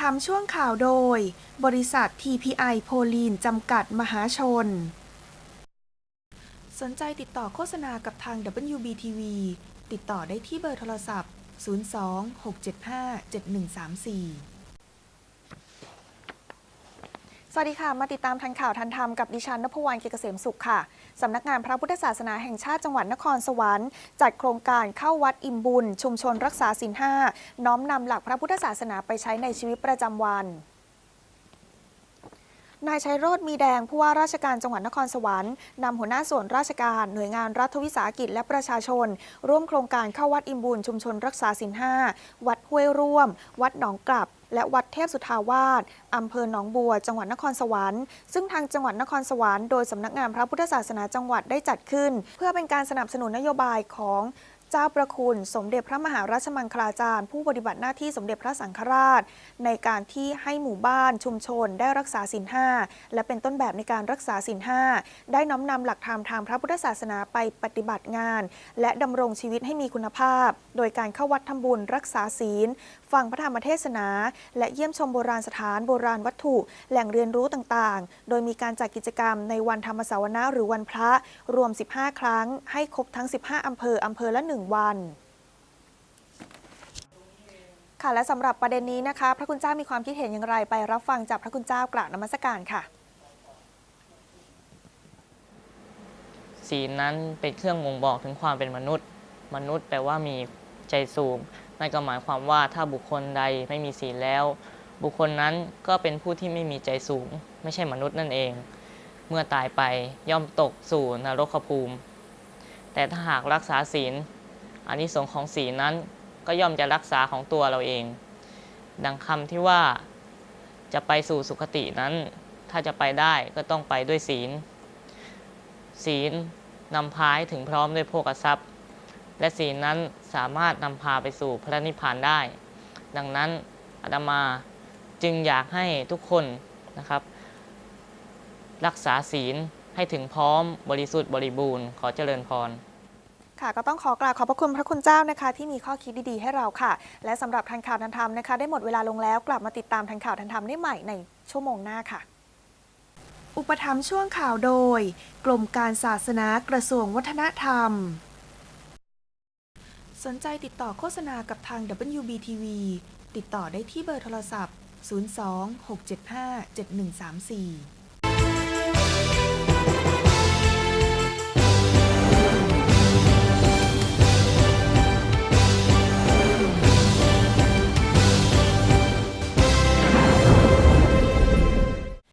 ทำช่วงข่าวโดย บริษัท TPI โพลีนจำกัดมหาชน สนใจติดต่อโฆษณากับทาง WBTV ติดต่อได้ที่เบอร์โทรศัพท์ 02-675-7134 สวัสดีค่ะ มาติดตามทันข่าวทันธรรมกับดิฉันนภวรรณเกียรติเกษมสุขค่ะ สำนักงานพระพุทธศาสนาแห่งชาติจังหวัดนครสวรรค์ จัดโครงการเข้าวัดอิมบุญ ชุมชนรักษาศีลห้าน้อมนำหลักพระพุทธศาสนาไปใช้ในชีวิตประจำวันนายชัยโรธมีแดงผู้ว่าราชการจังหวัดนครสวรรค์นำหัวหน้าส่วนราชการหน่วยงานรัฐวิสาหกิจและประชาชน ร่วมโครงการเข้าวัดอิมบุญชุมชนรักษาศีลห้าวัดห้วยร่วม วัดหนองกลับ และวัดเทพสุทาวาสอำเภอหนองบัว จังหวัดนครสวรรค์ ซึ่งทางจังหวัดนครสวรรค์โดยสำนักงานพระพุทธศาสนาจังหวัดได้จัดขึ้น เพื่อเป็นการสนับสนุนนโยบายของ เจ้าประคุณสมเด็จพระมหาราชมังคลาจารย์ ผู้ปฏิบัติหน้าที่สมเด็จพระสังฆราช ในการที่ให้หมู่บ้านชุมชนได้รักษาศีลห้าและเป็นต้นแบบในการรักษาศีลห้าได้น้อมนำหลักธรรมทางพระพุทธศาสนาไปปฏิบัติงาน และดำรงชีวิตให้มีคุณภาพ โดยการเข้าวัดทำบุญรักษาศีล ฟังพระธรรมเทศนา และเยี่ยมชมโบราณสถานโบราณวัตถุ แหล่งเรียนรู้ต่างๆ โดยมีการจัดกิจกรรมในวันธรรมสาวนาหรือวันพระรวม 15 ครั้ง ให้ครบทั้ง 15 อำเภออำเภอละหนึ่ง1 วันค่ะและสำหรับประเด็นนี้นะคะ พระคุณเจ้ามีความคิดเห็นอย่างไรไปรับฟังจากพระคุณเจ้ากราบนมัสการค่ะ ศีลนั้นเป็นเครื่องบ่งบอกถึงความเป็นมนุษย์ มนุษย์แปลว่ามีใจสูงนั่นก็หมายความว่าถ้าบุคคลใดไม่มีศีลแล้ว บุคคลนั้นก็เป็นผู้ที่ไม่มีใจสูง ไม่ใช่มนุษย์นั่นเอง เมื่อตายไปย่อมตกสู่นรกภูมิ แต่ถ้าหากรักษาศีล อานิสงส์ของศีลนั้นก็ย่อมจะรักษาของตัวเราเอง ดังคำที่ว่าจะไปสู่สุคตินั้น ถ้าจะไปได้ก็ต้องไปด้วยศีล ศีลนำพาให้ถึงพร้อมด้วยโภกทรัพย์ และศีลนั้นสามารถนำพาไปสู่พระนิพพานได้ ดังนั้นอาตมาจึงอยากให้ทุกคนนะครับ รักษาศีลให้ถึงพร้อมบริสุทธิ์บริบูรณ์ขอเจริญพร ค่ะ ก็ต้องขอกราบขอบพระคุณพระคุณเจ้านะคะ ที่มีข้อคิดดีๆ ให้เราค่ะ และสำหรับทันข่าวทันธรรมนะคะ ได้หมดเวลาลงแล้วกลับมาติดตามทันข่าวทันธรรมได้ใหม่ในชั่วโมงหน้าค่ะ อุปถัมภ์ช่วงข่าวโดย กรมการศาสนากระทรวงวัฒนธรรม สนใจติดต่อโฆษณากับทาง WBTV ติดต่อได้ที่เบอร์โทรศัพท์ 02 675 7134